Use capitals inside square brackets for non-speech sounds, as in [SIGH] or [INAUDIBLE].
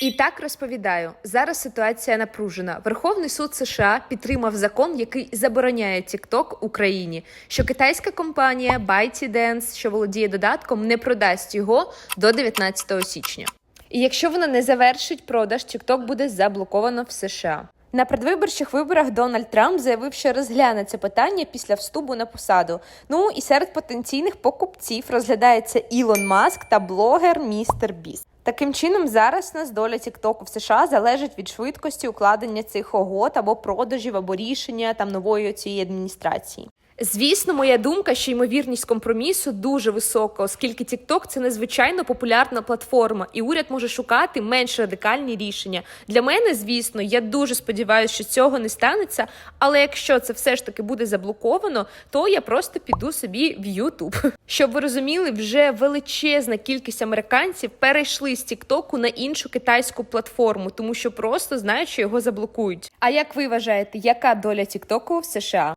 І так розповідаю, зараз ситуація напружена. Верховний суд США підтримав закон, який забороняє TikTok Україні, що китайська компанія ByteDance, що володіє додатком, не продасть його до 19 січня. І якщо вона не завершить продаж, TikTok буде заблоковано в США. На предвиборчих виборах Дональд Трамп заявив, що розгляне це питання після вступу на посаду. Ну і серед потенційних покупців розглядається Ілон Маск та блогер Містер Біс. Таким чином, зараз нас доля Тіктоку в США залежить від швидкості укладення цих угод або продажів, або рішення там нової цієї адміністрації. Звісно, моя думка, що ймовірність компромісу дуже висока, оскільки TikTok – це надзвичайно популярна платформа, і уряд може шукати менш радикальні рішення. Для мене, звісно, я дуже сподіваюся, що цього не станеться. Але якщо це все ж таки буде заблоковано, то я просто піду собі в YouTube. [LAUGHS] Щоб ви розуміли, вже величезна кількість американців перейшли з TikTok на іншу китайську платформу, тому що просто знають, що його заблокують. А як ви вважаєте, яка доля TikTok в США?